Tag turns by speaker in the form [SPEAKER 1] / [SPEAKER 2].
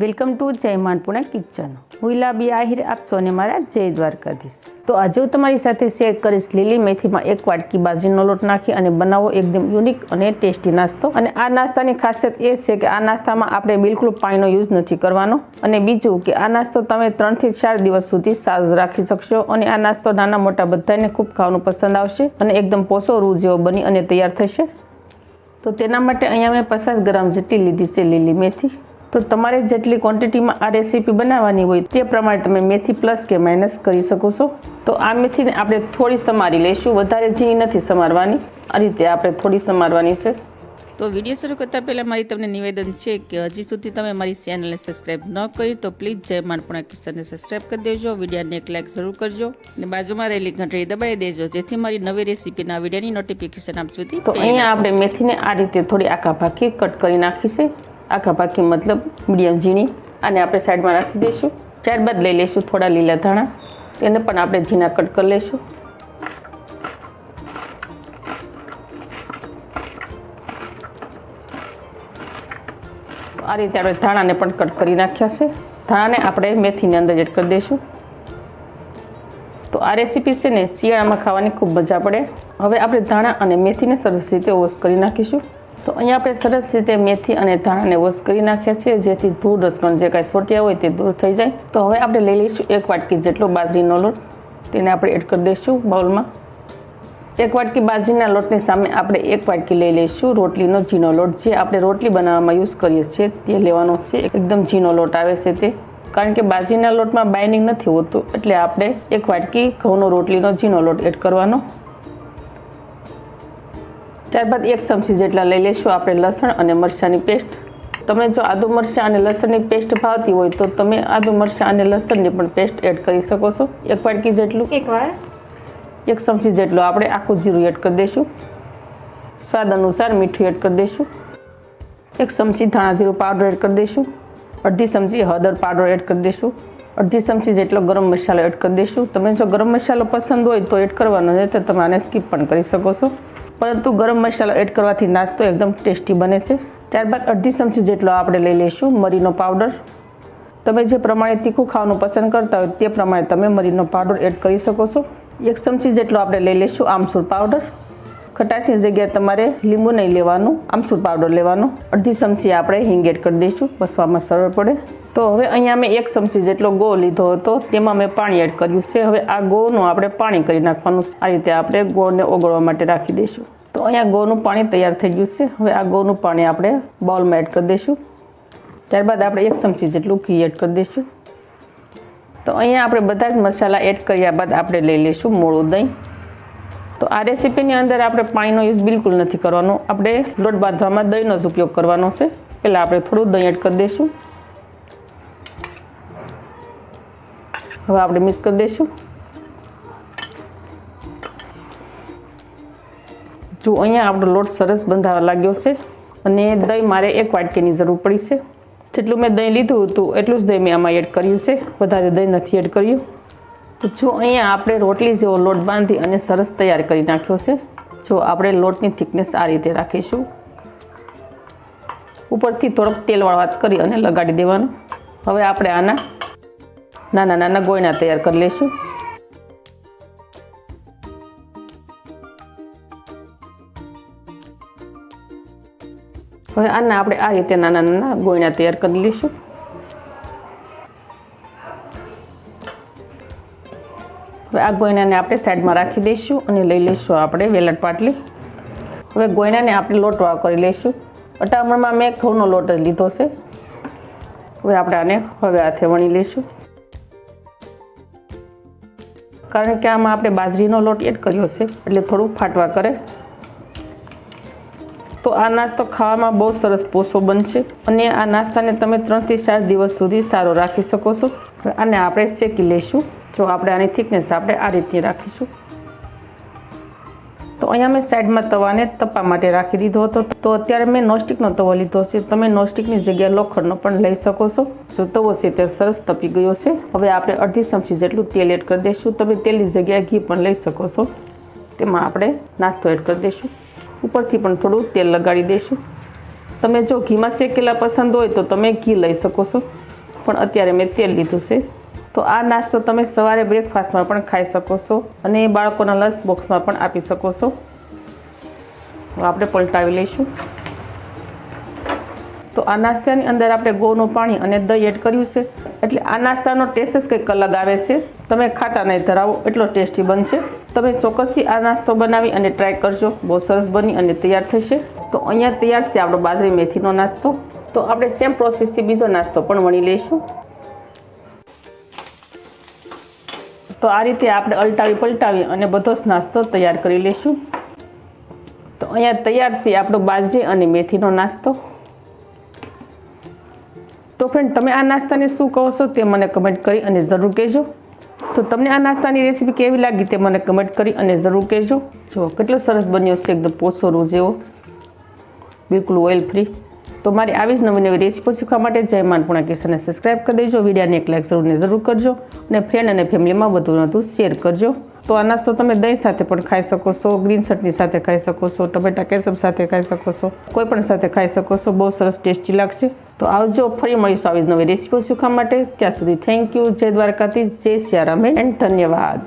[SPEAKER 1] Welcome to જય માનપુણા kitchen હું ઇલાબી આહિર, આપ અને મારા જય દ્વારકાધીશ. તો આજે હું તમારી સાથે શેર કરીશ લીલી મેથીમાં એક વાટકી બાજરીનો લોટ નાખી અને બનાવો એકદમ યુનિક અને ટેસ્ટી નાસ્તો. અને આ નાસ્તાની ખાસિયત એ છે કે આ નાસ્તામાં આપણે બિલકુલ પાણીનો યુઝ નથી કરવાનો. અને બીજું કે આ નાસ્તો તમે ત્રણથી ચાર દિવસ સુધી સાજ રાખી શકશો અને આ નાસ્તો નાના મોટા બધાને ખૂબ ખાવાનું પસંદ આવશે અને એકદમ પોસો રૂ જેવો બની અને તૈયાર થશે. તો તેના માટે અહીંયા મેં પચાસ ગ્રામ જેટલી લીધી છે લીલી મેથી. તો તમારે જેટલી ક્વોન્ટિટીમાં આ રેસીપી બનાવવાની હોય તે પ્રમાણે તમે મેથી પ્લસ કે માઇનસ કરી શકો છો. તો આ મેથીને આપણે થોડી સમારી લઈશું. વધારે ઝીણી નથી સમારવાની. આ રીતે આપણે થોડી સમારવાની છે.
[SPEAKER 2] તો વીડિયો શરૂ કરતાં પહેલાં મારી તમને નિવેદન છે કે હજી સુધી તમે મારી ચેનલને સબસ્ક્રાઇબ ન કરી તો પ્લીઝ જય માનપુણા કિશનને સબસ્ક્રાઈબ કરી દેજો. વિડીયોને એક લાઇક જરૂર કરજો. અને બાજુમાં રહેલી ઘંટડી દબાવી દેજો. જેથી મારી નવી રેસીપીના વિડીયોની નોટિફિકેશન આપ સુધી
[SPEAKER 1] તો અહીંયા આપણે મેથીને આ રીતે થોડી આખા ભાખી કટ કરી નાખી છે. આખા પાકી મતલબ મીડિયમ ઝીણી. આને આપણે સાઈડમાં રાખી દઈશું. ત્યારબાદ લઈ લઈશું થોડા લીલા ધાણા. તેને પણ આપણે ઝીણા કટ કરી લઈશું. આ રીતે આપણે ધાણાને પણ કટ કરી નાખ્યા છે. ધાણાને આપણે મેથીની અંદર એડ કરી દઈશું. તો આ રેસીપી છે ને શિયાળામાં ખાવાની ખૂબ મજા પડે. હવે આપણે ધાણા અને મેથીને સરસ રીતે વોશ કરી નાખીશું. તો અહીંયા આપણે સરસ રીતે મેથી અને ધાણાને વોશ કરી નાખ્યા છીએ, જેથી ધૂળ રસકણ જે કાંઈ સોટ્યા હોય તે દૂર થઈ જાય. તો હવે આપણે લઈ લઈશું એક વાટકી જેટલો બાજરીનો લોટ. તેને આપણે એડ કરી દઈશું બાઉલમાં. એક વાટકી બાજરીના લોટની સામે આપણે એક વાટકી લઈ લઈશું રોટલીનો ઝીણો લોટ. જે આપણે રોટલી બનાવવામાં યુઝ કરીએ છીએ તે લેવાનો છે. એકદમ ઝીણો લોટ આવે છે તે. કારણ કે બાજરીના લોટમાં બાઇનિંગ નથી હોતું, એટલે આપણે એક વાટકી ઘઉંનો રોટલીનો ઝીણો લોટ એડ કરવાનો. ત્યારબાદ એક ચમચી જેટલા લઈ લઈશું આપણે લસણ અને મરચાંની પેસ્ટ. તમને જો આદુ મરચાં અને લસણની પેસ્ટ ભાવતી હોય તો તમે આદુ મરચાં અને લસણની પણ પેસ્ટ એડ કરી શકો છો. એક વાટકી જેટલું.
[SPEAKER 3] એક વાર.
[SPEAKER 1] એક ચમચી જેટલું આપણે આખું જીરું એડ કરી દઈશું. સ્વાદ અનુસાર મીઠું એડ કરી દઈશું. એક ચમચી ધાણા જીરું પાવડર એડ કરી દઈશું. અડધી ચમચી હળદર પાવડર એડ કરી દઈશું. અડધી ચમચી જેટલો ગરમ મસાલો એડ કરી દઈશું. તમને જો ગરમ મસાલો પસંદ હોય તો એડ કરવાનો નહીં તો તમે આને સ્કીપ પણ કરી શકો છો. પરંતુ ગરમ મસાલો એડ કરવાથી નાસ્તો એકદમ ટેસ્ટી બને છે. ત્યારબાદ અડધી ચમચી જેટલો આપણે લઈ લઈશું મરીનો પાવડર. તમે જે પ્રમાણે તીખું ખાવાનું પસંદ કરતા હોય તે પ્રમાણે તમે મરીનો પાવડર એડ કરી શકો છો. એક ચમચી જેટલો આપણે લઈ લઈશું આમસૂર પાવડર. ખટાશની જગ્યાએ તમારે લીંબુ નહીં લેવાનું, આમસૂર પાવડર લેવાનું. અડધી ચમચી આપણે હિંગ એડ કરી દઈશું પસવામાં સરળ પડે. તો હવે અહીંયા મેં એક ચમચી જેટલો ગો લીધો હતો, તેમાં મેં પાણી એડ કર્યું છે. હવે આ ગોનું આપણે પાણી કરી નાખવાનું આ રીતે આપણે ગોળને ઓગળવા માટે રાખી દઈશું. તો અહીંયા ગોળનું પાણી તૈયાર થઈ ગયું છે. હવે આ ગોળનું પાણી આપણે બાઉલમાં એડ કરી દઈશું. ત્યારબાદ આપણે એક ચમચી જેટલું ઘી એડ કરી દઈશું. તો અહીંયા આપણે બધા જ મસાલા એડ કર્યા બાદ આપણે લઈ લઈશું મોળું દહીં. તો આ રેસીપીની અંદર આપણે પાણીનો યુઝ બિલકુલ નથી કરવાનો. આપણે લોટ બાંધવામાં દહીંનો જ ઉપયોગ કરવાનો છે. પહેલાં આપણે થોડું દહીં એડ કરી દઈશું. હવે આપણે મિક્સ કરી દઈશું. જો અહીંયા આપણો લોટ સરસ બંધાવા લાગ્યો છે અને દહીં મારે એક વાટકીની જરૂર પડી છે. જેટલું મેં દહીં લીધું હતું એટલું જ દહીં મેં આમાં એડ કર્યું છે. વધારે દહીં નથી એડ કર્યું. તો જો અહીંયા આપણે રોટલી જેવો લોટ બાંધી અને સરસ તૈયાર કરી નાખ્યો છે. જો આપણે લોટની થિકનેસ આ રીતે રાખીશું. ઉપરથી થોડોક તેલવાળો હાથ કરી અને લગાડી દેવાનું. હવે આપણે આના નાના નાના ગોયણા તૈયાર કરી લઈશું. હવે આના આપણે આ રીતે નાના નાના ગોયણા તૈયાર કરી લઈશું. હવે આ ગોયનાને આપણે સાઈડમાં રાખી દઈશું અને લઈ લઈશું આપણે વેલટ પાટલી. હવે ગોયણાને આપણે લોટવાળો કરી લઈશું. અટામણમાં મેં ઘઉંનો લોટ જ લીધો છે. હવે આપણે આને હવે હાથે વણી લઈશું. કારણ કે આમાં આપણે બાજરીનો લોટ એડ કર્યો છે, એટલે થોડું ફાટવા કરે. તો આ નાસ્તો ખાવામાં બહુ સરસ પોસો બનશે અને આ નાસ્તાને તમે ત્રણથી ચાર દિવસ સુધી સારો રાખી શકો છો. આને આપણે શેકી લઈશું. જો આપણે આની થિકનેસ આપણે આ રીતની રાખીશું. તો અહીંયા મેં સાઈડમાં તવાને તપા માટે રાખી દીધો હતો. તો અત્યારે મેં નોસ્ટિકનો તવો લીધો છે. તમે નોસ્ટિકની જગ્યાએ લોખંડનો પણ લઈ શકો છો. જો તવો છે તે સરસ તપી ગયો છે. હવે આપણે અડધી ચમચી જેટલું તેલ એડ કરી દઈશું. તમે તેલની જગ્યાએ ઘી પણ લઈ શકો છો. તેમાં આપણે નાસ્તો એડ કરી દઈશું. ઉપરથી પણ થોડું તેલ લગાડી દઈશું. તમે જો ઘીમાં શેકેલા પસંદ હોય તો તમે ઘી લઈ શકો છો. પણ અત્યારે મેં તેલ લીધું છે. તો આ નાસ્તો તમે સવારે બ્રેકફાસ્ટમાં પણ ખાઈ શકો છો અને બાળકોના લંચ બોક્સમાં પણ આપી શકો છો. આપણે પલટાવી લઈશું. તો આ નાસ્તાની અંદર આપણે ગોનું પાણી અને દહીં એડ કર્યું છે. એટલે આ નાસ્તાનો ટેસ્ટ જ કંઈક અલગ આવે છે. તમે ખાતા નહીં ધરાવો, એટલો ટેસ્ટી બનશે. તમે ચોક્કસથી આ નાસ્તો બનાવી અને ટ્રાય કરજો. બહુ સરસ બની અને તૈયાર થશે. તો અહીંયા તૈયાર છે આપણો બાજરી મેથીનો નાસ્તો. તો આપણે સેમ પ્રોસેસથી બીજો નાસ્તો પણ વણી લઈશું. તો આ રીતે આપણે અલટાવી પલટાવી અને બધો જ નાસ્તો તૈયાર કરી લઈશું. તો અહીંયા તૈયાર છે આપણો બાજરી અને મેથીનો નાસ્તો. તો ફ્રેન્ડ તમે આ નાસ્તાને શું કહો છો તે મને કમેન્ટ કરી અને જરૂર કહેજો. તો તમને આ નાસ્તાની રેસીપી કેવી લાગી તે મને કમેન્ટ કરી અને જરૂર કહેજો. જો, કેટલો સરસ બન્યો છે, એકદમ પોસો રોજ એવો બિલકુલ ઓઇલ ફ્રી તો મારી આવી જ નવી નવી રેસીપી શીખવા માટે જય માનપુણા કિશનને સબસ્ક્રાઈબ કરી દેજો. વિડીયાને એક લાઈક જરૂરને જરૂર કરજો અને ફ્રેન્ડ અને ફેમિલીમાં વધુ વધુ શેર કરજો. તો આ નાસ્તો તમે દહીં સાથે પણ ખાઈ શકો છો ગ્રીન ચટણી સાથે ખાઈ શકો છો, ટમેટા કેચઅપ સાથે ખાઈ શકો છો, કોઈ પણ સાથે ખાઈ શકો છો, બહુ સરસ ટેસ્ટી લાગશે. તો આવજો ફરી મળીશું આવી નવી રેસીપી શીખવા માટે. ત્યાં સુધી થેન્ક યુ જય દ્વારકાથી જય સિયારામ એન્ડ ધન્યવાદ.